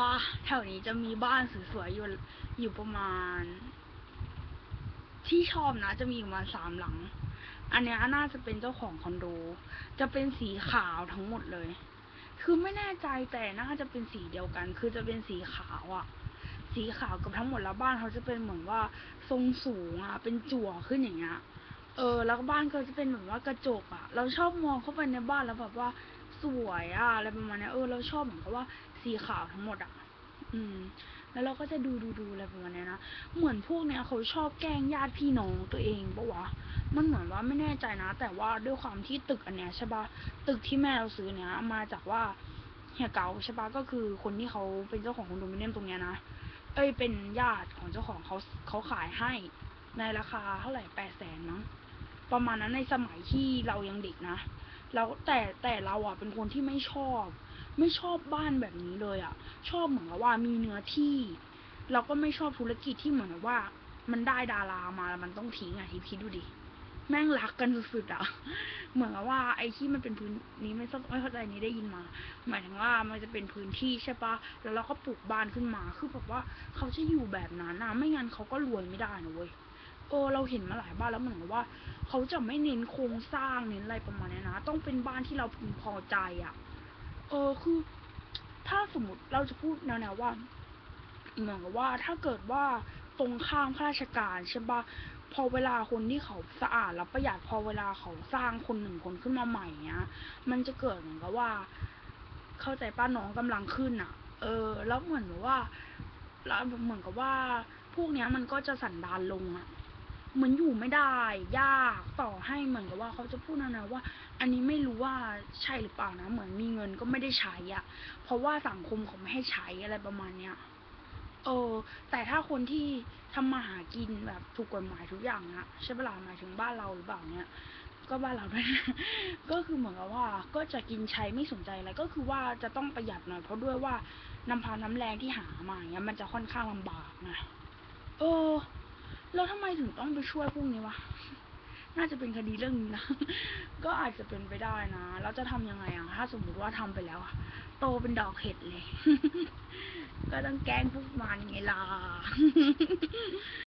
ปะแถวนี้จะมีบ้านสวยๆอยู่อยู่ประมาณ ที่ชอบนะ จะมีประมาณสามหลัง อันเนี้ยน่าจะเป็นเจ้าของคอนโด จะเป็นสีขาวทั้งหมดเลย คือไม่แน่ใจแต่น่าจะเป็นสีเดียวกัน คือจะเป็นสีขาวอะสีขาวกับทั้งหมดแล้วบ้านเขาจะเป็นเหมือนว่าทรงสูงอะเป็นจั่วขึ้นอย่างเงี้ยเออแล้วก็บ้านก็จะเป็นเหมือนว่ากระจกอะเราชอบมองเข้าไปในบ้านแล้วแบบว่า สวยอะอะไรประมาณนี้เออเราชอบเหมือนกับว่าสีขาวทั้งหมดอะอืม แล้วเราก็จะดูดูดูอะไรประมาณนี้นะเหมือนพวกเนี้ยเขาชอบแกล้งญาติพี่น้องตัวเองปะวะมันเหมือนว่าไม่แน่ใจนะ แต่ว่าด้วยความที่ตึกอันเนี้ยใช่ปะตึกที่แม่เราซื้อเนี้ยมาจากว่าเฮียเก๋าใช่ปะก็คือคนที่เขาเป็นเจ้าของคอนโดมิเนียมตรงเนี้ยนะเอ้ยเป็นญาติของเจ้าของเขาเขาขายให้ ในราคาเท่าไหร่แปดแสนมั้งประมาณนั้นในสมัยที่เรายังเด็กนะ แล้วแต่แต่เราอะเป็นคนที่ไม่ชอบ ไม่ชอบบ้านแบบนี้เลยอะ ชอบเหมือนกับว่ามีเนื้อที่ เราก็ไม่ชอบธุรกิจที่เหมือนกับว่า มันได้ดารามาแล้วมันต้องทิ้งอะที่คิดดูดิแม่งรักกันสุดๆอะ เหมือนกับว่าไอ้ที่มันเป็นพื้นนี้ไม่ไม่เข้าใจนี้ได้ยินมา หมายถึงว่ามันจะเป็นพื้นที่ใช่ปะแล้วเราก็ปลูกบ้านขึ้นมา คือแบบว่าเขาจะอยู่แบบนั้นนะไม่งั้นเขาก็รวยไม่ได้นะเว้ย เออเราเห็นมาหลายบ้านแล้วเหมือนกับว่า เขาจะไม่เน้นโครงสร้างเน้นอะไรประมาณนี้นะ ต้องเป็นบ้านที่เราพึงพอใจอะ่ะ เออคือ ถ้าสมมติเราจะพูดแนวๆว่าเหมือนกับว่าถ้าเกิดว่าตรงข้ามข้าราชการใช่ปะพอเวลาคนที่เขาสะอาดแล้วประหยัดพอเวลาเขาสร้างคนหนึ่งคนขึ้นมาใหม่เนี้ย มันจะเกิดเหมือนกับว่า เข้าใจป้าน้องกำลังขึ้นอะ เออ แล้วเหมือนกับว่าแล้วเหมือนกับว่าพวกเนี้ยมันก็จะสันดานลงอะ เหมือนอยู่ไม่ได้ ยากต่อให้เหมือนกับว่าเขาจะพูดนะนะว่า อันนี้ไม่รู้ว่าใช่หรือเปล่านะ เหมือนมีเงินก็ไม่ได้ใช้อะเพราะว่าสังคมเขาไม่ให้ใช้อะไรประมาณเนี้ยเออ แต่ถ้าคนที่ทำมาหากินแบบถูกกฎหมายทุกอย่างนะใช่เปล่าหมายถึงบ้านเราหรือเปล่าเนี่ยก็บ้านเราด้วยนะก็คือเหมือนกับว่าก็จะกินใช้ไม่สนใจอะไรก็คือว่าจะต้องประหยัดหน่อยเพราะด้วยว่าน้ำพักน้ำแรงที่หามาเงี้ยมันจะค่อนข้างลำบากนะเออ แล้วทำไมถึงต้องไปช่วยพวกนี้วะ น่าจะเป็นคดีเรื่องนี้นะ ก็อาจจะเป็นไปได้นะแล้วจะทำยังไงอะ ถ้าสมมุติว่าทำไปแล้วอะ โตเป็นดอกเห็ดเลย ก็ต้องแกล้งพวกมันไงล่ะ